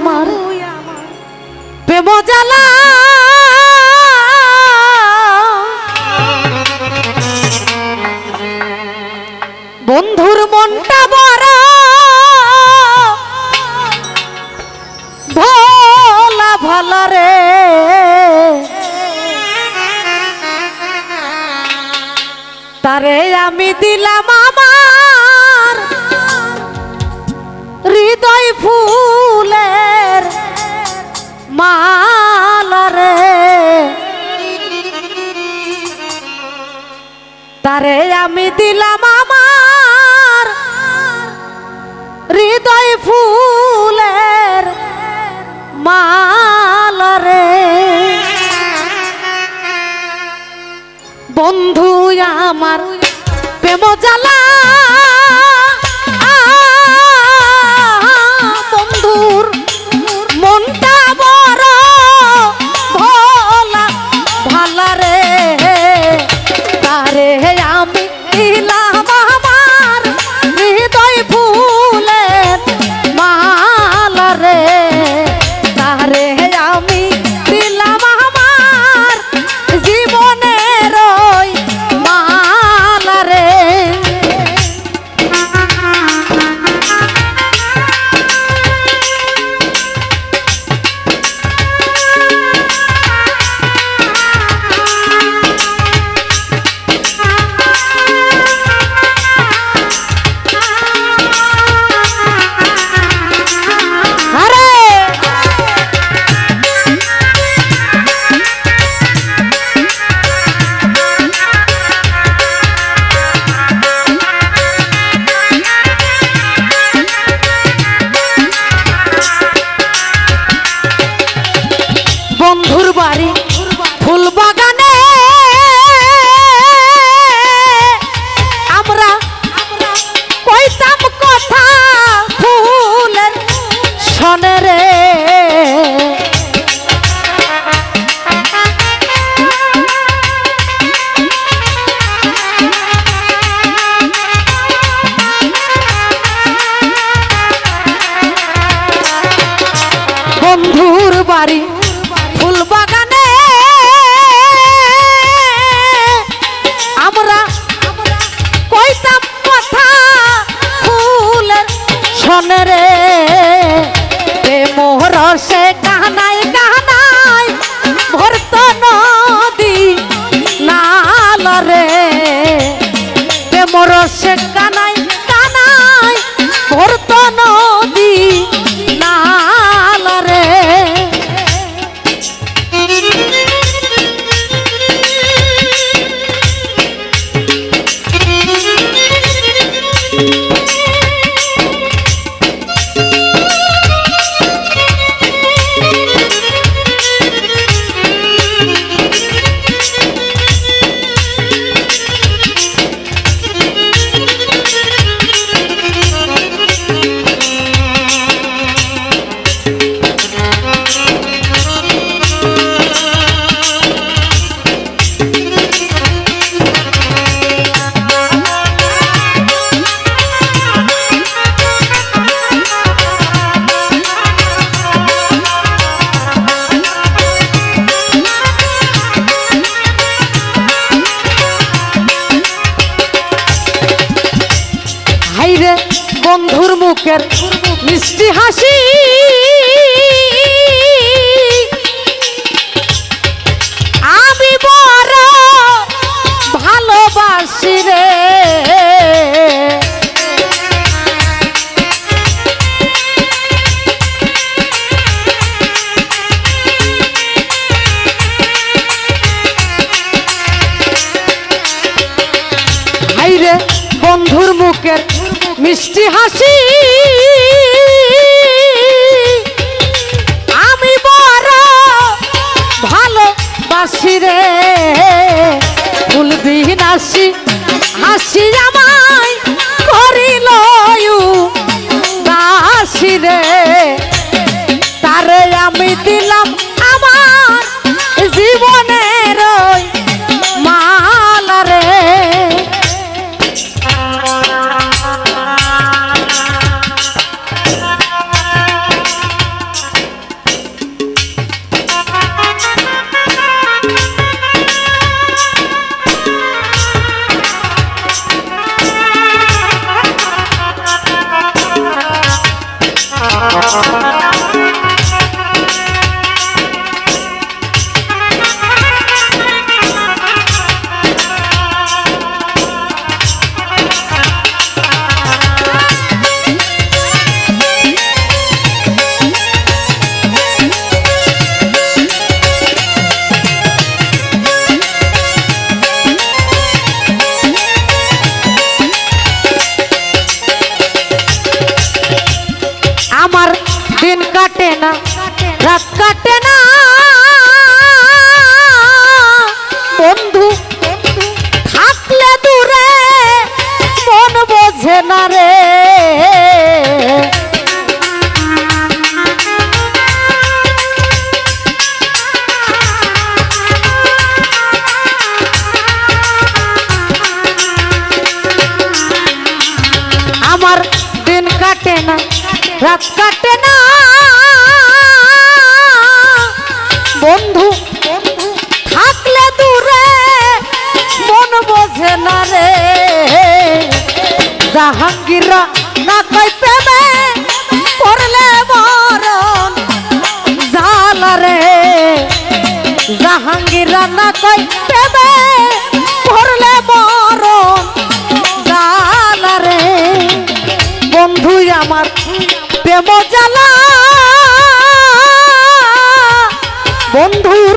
আমার প্রেম জ্বালা। বন্ধুর মনটা বড়। ভোলা ভালা রে। তারে আমি দিলাম আমার। হৃদয় ফুলের মালা রে। তারে আমি দিলাম আমার হৃদয় ফুলের বন্ধুর বাড়ি ফুল বাগানে আমরা কইতাম কথা ফুলের সনরে মোহর সে কাহানাই মুখের মিষ্টি হাসি। আমি বড় ভালোবাসি রে। বন্ধুর মুখের মিষ্টি হাসি। আমি বড় ভালো বাসি রে ফুলবিহীন হাসি হাসি আমায় করিল দাসি রে। তারে আমি দিলাম That's. দিন কাটে না, রাত কাটে না। বন্ধু, থাকলে দূরে, মন বোঝে না রে। রাত কাটে জাহাঙ্গীরা না কই প্রেমে, পড়লে মরণ জালা রে। জাহাঙ্গীরা না কই প্রেমে, পড়লে মরণ জালা রে। বন্ধু আমার প্রেম জ্বালা। বন্ধুর